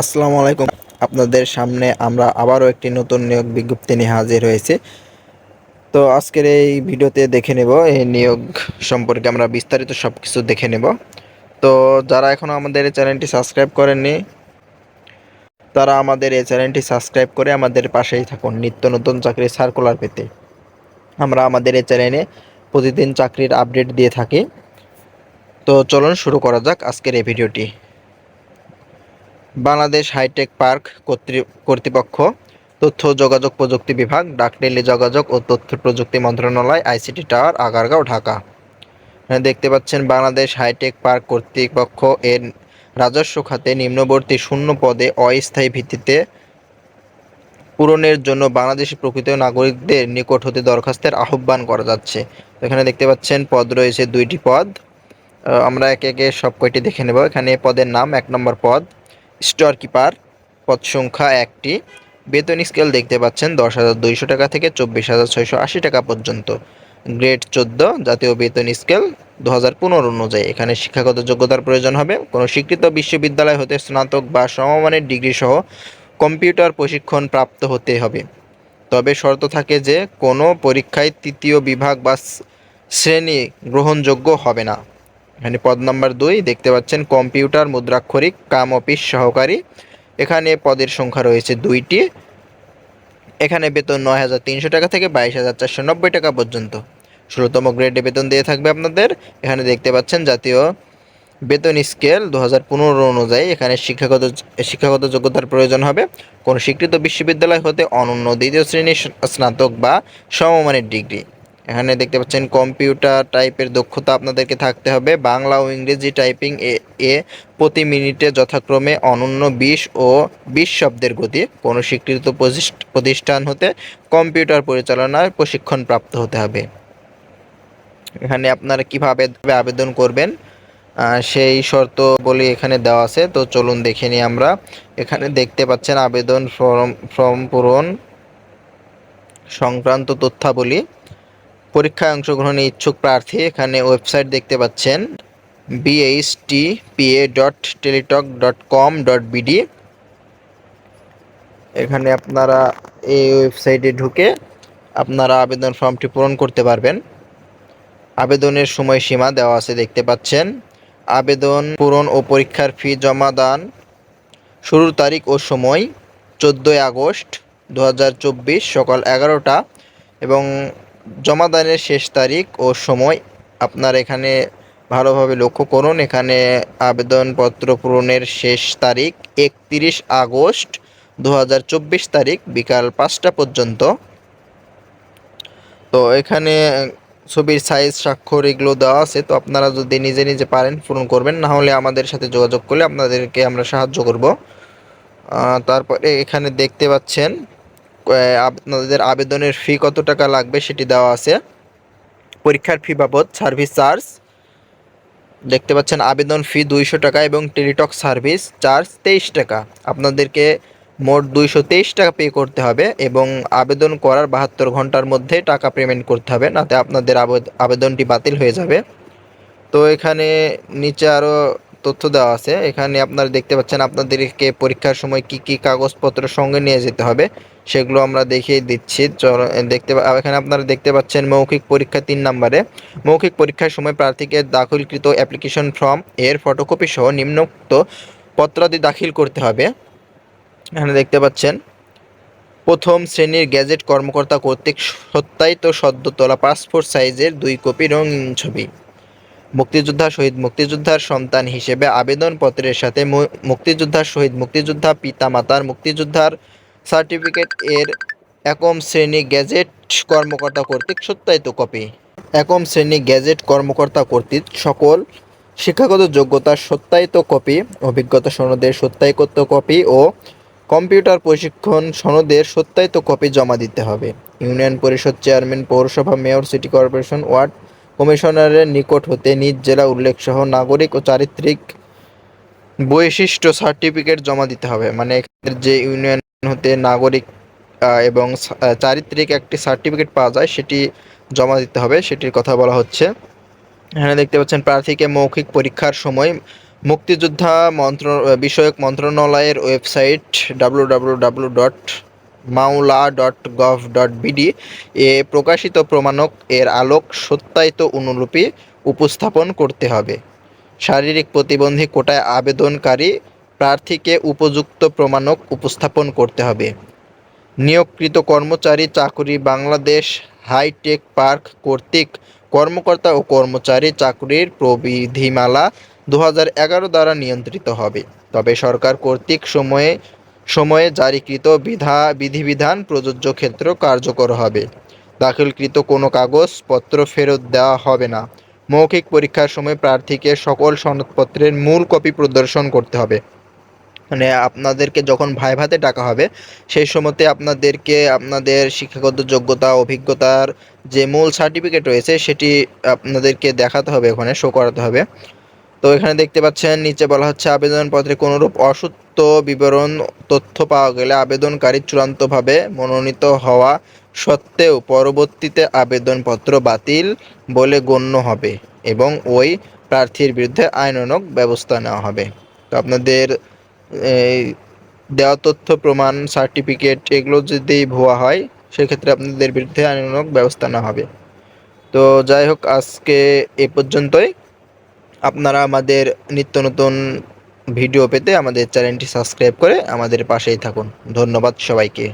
আসসালামু আলাইকুম। আপনাদের সামনে আমরা আবারও একটি নতুন নিয়োগ বিজ্ঞপ্তি নিয়ে হাজির হয়েছি। তো আজকের এই ভিডিওতে দেখে নেব, এই নিয়োগ সম্পর্কে আমরা বিস্তারিত সব কিছু দেখে নেব। তো যারা এখনও আমাদের এই চ্যানেলটি সাবস্ক্রাইব করেননি, তারা আমাদের এই চ্যানেলটি সাবস্ক্রাইব করে আমাদের পাশেই থাকুন নিত্য নতুন চাকরির সার্কুলার পেতে। আমরা আমাদের এই চ্যানেলে প্রতিদিন চাকরির আপডেট দিয়ে থাকি। তো চলুন শুরু করা যাক আজকের এই ভিডিওটি। বাংলাদেশ হাইটেক পার্ক কর্তৃপক্ষ, তথ্য যোগাযোগ প্রযুক্তি বিভাগ ডাকটেলি যোগাযোগ ও তথ্য প্রযুক্তি মন্ত্রণালয়, আইসিটি টাওয়ার, আগারগাঁও, ঢাকা। দেখতে পাচ্ছেন বাংলাদেশ হাইটেক পার্ক কর্তৃপক্ষ এর রাজস্ব খাতে নিম্নবর্তী শূন্য পদে অস্থায়ী ভিত্তিতে পূরণের জন্য বাংলাদেশি প্রকৃত নাগরিকদের নিকট হতে দরখাস্তের আহ্বান করা যাচ্ছে। এখানে দেখতে পাচ্ছেন পদ রয়েছে দুইটি পদ। আমরা একে একে সব কয়টি দেখে নেব। এখানে পদের নাম এক নম্বর পদ। স্টোর কিপার, পদ সংখ্যা একটি। বেতন স্কেল দেখতে পাচ্ছেন দশ হাজার দুইশো টাকা থেকে চব্বিশ হাজার ছয়শো আশি টাকা পর্যন্ত। গ্রেড চোদ্দ জাতীয় বেতন স্কেল দু হাজার পনেরো অনুযায়ী। এখানে শিক্ষাগত যোগ্যতার প্রয়োজন হবে। কোনো স্বীকৃত বিশ্ববিদ্যালয় হতে স্নাতক বা সমমানের ডিগ্রি সহ কম্পিউটার প্রশিক্ষণ প্রাপ্ত হতে হবে। তবে শর্ত থাকে যে কোনো পরীক্ষায় তৃতীয় বিভাগ বা শ্রেণি গ্রহণযোগ্য হবে না। এখানে পদ নাম্বার দুই, দেখতে পাচ্ছেন কম্পিউটার, মুদ্রাক্ষরিক, কাম অফিস, সহকারী। এখানে পদের সংখ্যা রয়েছে দুইটি। এখানে বেতন নয় হাজার তিনশো টাকা থেকে বাইশ হাজার চারশো নব্বই টাকা পর্যন্ত। ষোলোতম গ্রেডে বেতন দিয়ে থাকবে আপনাদের। এখানে দেখতে পাচ্ছেন জাতীয় বেতন স্কেল দু হাজার পনেরো অনুযায়ী এখানে শিক্ষাগত শিক্ষাগত যোগ্যতার প্রয়োজন হবে। কোনো স্বীকৃত বিশ্ববিদ্যালয় হতে অনন্য দ্বিতীয় শ্রেণির স্নাতক বা সমমানের ডিগ্রি। এখানে দেখতে পাচ্ছেন কম্পিউটার টাইপের দক্ষতা আপনাদেরকে থাকতে হবে। বাংলা ও ইংরেজি টাইপিং এ এ প্রতি মিনিটে যথাক্রমে অনন্য বিশ ও বিশ শব্দের গতি। কোনো স্বীকৃত প্রতিষ্ঠান হতে কম্পিউটার পরিচালনায় প্রশিক্ষণ প্রাপ্ত হতে হবে। এখানে আপনারা কীভাবে আবেদন করবেন? সেই শর্ত বলি এখানে দেওয়া আছে। তো চলুন দেখে নিই আমরা। এখানে দেখতে পাচ্ছেন আবেদন ফর্ম ফর্ম পূরণ সংক্রান্ত তথ্যাবলী। পরীক্ষায় অংশগ্রহণে ইচ্ছুক প্রার্থী এখানে ওয়েবসাইট দেখতে পাচ্ছেন BHTPA dot Teletalk dot com dot BD এখানে আপনারা এই ওয়েবসাইটে ঢুকে আপনারা আবেদন ফর্মটি পূরণ করতে পারবেন। আবেদনের সময়সীমা দেওয়া আছে দেখতে পাচ্ছেন। আবেদন, পূরণ ও পরীক্ষার ফি জমা দান শুরুর তারিখ ও সময় চোদ্দোই আগস্ট দু হাজার চব্বিশ সকাল এগারোটা এবং জমাদানের শেষ তারিখ ও সময় আপনার এখানে ভালোভাবে লক্ষ্য করুন। এখানে আবেদনপত্র পূরণের শেষ তারিখ একত্রিশ আগস্ট দু হাজার চব্বিশ তারিখ বিকাল পাঁচটা পর্যন্ত। তো এখানে ছবির সাইজ স্বাক্ষর এগুলো দেওয়া আছে। তো আপনারা যদি নিজে নিজে পারেন, পূরণ করবেন। না হলে আমাদের সাথে যোগাযোগ করলে আপনাদেরকে আমরা সাহায্য করব। তারপরে এখানে দেখতে পাচ্ছেন আপনাদের আবেদনের ফি কত টাকা লাগবে সেটি দেওয়া আছে। পরীক্ষার ফি বাবদ সার্ভিস চার্জ দেখতে পাচ্ছেন, আবেদন ফি দুইশো টাকা এবং টেলিটক সার্ভিস চার্জ তেইশ টাকা। আপনাদেরকে মোট দুইশো তেইশ টাকা পে করতে হবে এবং আবেদন করার বাহাত্তর ঘণ্টার মধ্যে টাকা পেমেন্ট করতে হবে, নাতে আপনাদের আবেদনটি বাতিল হয়ে যাবে। তো এখানে নিচে আরও তথ্য দেওয়া আছে। এখানে আপনারা দেখতে পাচ্ছেন আপনাদেরকে পরীক্ষার সময় কি কি কাগজপত্র সঙ্গে নিয়ে যেতে হবে, সেগুলো আমরা দেখিয়ে দিচ্ছি। দেখতে এখানে আপনারা দেখতে পাচ্ছেন মৌখিক পরীক্ষা তিন নম্বরে। মৌখিক পরীক্ষার সময় প্রার্থীকে দাখিলকৃত অ্যাপ্লিকেশন ফর্ম, এর ফটোকপি সহ নিম্নোক্ত পত্রাদি দাখিল করতে হবে। এখানে দেখতে পাচ্ছেন, প্রথম শ্রেণির গ্যাজেট কর্মকর্তা কর্তৃক সত্যায়িত সদ্য তোলা পাসপোর্ট সাইজের দুই কপি রঙিন ছবি। মুক্তিযোদ্ধা শহীদ মুক্তিযোদ্ধার সন্তান হিসেবে আবেদনপত্রের সাথে মুক্তিযোদ্ধার শহীদ মুক্তিযোদ্ধা পিতা মাতার মুক্তিযোদ্ধার সার্টিফিকেট এর একম শ্রেণি গ্যাজেট কর্মকর্তা কর্তৃক সত্যায়িত কপি। একম শ্রেণি গ্যাজেট কর্মকর্তা কর্তৃক সকল শিক্ষাগত যোগ্যতার সত্যায়িত কপি, অভিজ্ঞতা সনদের সত্যায়িত কপি ও কম্পিউটার প্রশিক্ষণ সনদের সত্যায়িত কপি জমা দিতে হবে। ইউনিয়ন পরিষদ চেয়ারম্যান পৌরসভা মেয়র সিটি কর্পোরেশন ওয়ার্ড কমিশনারের নিকট হতে নিজ জেলা উল্লেখসহ নাগরিক ও চারিত্রিক বৈশিষ্ট্য সার্টিফিকেট জমা দিতে হবে। মানে যে ইউনিয়ন হতে নাগরিক এবং চারিত্রিক একটি সার্টিফিকেট পাওয়া যায়, সেটি জমা দিতে হবে। সেটির কথা বলা হচ্ছে। এখানে দেখতে পাচ্ছেন, প্রার্থীকে মৌখিক পরীক্ষার সময় মুক্তিযোদ্ধা মন্ত্র, বিষয়ক মন্ত্রণালয়ের website W W W dot molwa dot gov dot BD এ প্রকাশিত প্রমাণক এর আলোক সত্যায়িত অনুলিপি উপস্থাপন করতে হবে। শারীরিক প্রতিবন্ধী কোটায় আবেদনকারী প্রার্থীকে উপযুক্ত প্রমাণক উপস্থাপন করতে হবে। নিয়োগকৃত কর্মচারী চাকুরি বাংলাদেশ হাইটেক পার্ক কর্তৃক কর্মকর্তা ও কর্মচারী চাকুরির প্রবিধিমালা দু দ্বারা নিয়ন্ত্রিত হবে। তবে সরকার কর্তৃক সময়ে সময়ে জারিকৃত বিধা, বিধিবিধান প্রযোজ্য ক্ষেত্র কার্যকর হবে। দাখিলকৃত কোনো কাগজপত্র ফেরত দেওয়া হবে না। মৌখিক পরীক্ষার সময় প্রার্থীকে সকল সনদপত্রের মূল কপি প্রদর্শন করতে হবে। মানে আপনাদেরকে যখন ভাইভাতে ডাকা হবে, সেই সময়তে আপনাদেরকে আপনাদের শিক্ষাগত যোগ্যতা, অভিজ্ঞতার যে মূল সার্টিফিকেট রয়েছে, সেটি আপনাদেরকে দেখাতে হবে, ওখানে শো করাতে হবে। তো এখানে দেখতে পাচ্ছেন, নিচে বলা হচ্ছে আবেদনপত্রে কোনোরূপ অসত্য বিবরণ, তথ্য পাওয়া গেলে আবেদনকারী চূড়ান্তভাবে মনোনীত হওয়া সত্ত্বেও পরবর্তীতে আবেদনপত্র বাতিল বলে গণ্য হবে এবং ওই প্রার্থীর বিরুদ্ধে আইনানুগ ব্যবস্থা নেওয়া হবে। তো আপনাদের, এই দেওয়া তথ্য, প্রমাণ, সার্টিফিকেট এগুলো যদি ভুয়া হয়, সেক্ষেত্রে আপনাদের বিরুদ্ধে আইনানুগ ব্যবস্থা নেওয়া হবে। তো যাই হোক, আজকে এ পর্যন্তই। আপনারা আমাদের নিত্য নতুন ভিডিও পেতে আমাদের চ্যানেলটি সাবস্ক্রাইব করে আমাদের পাশেই থাকুন। ধন্যবাদ সবাইকে।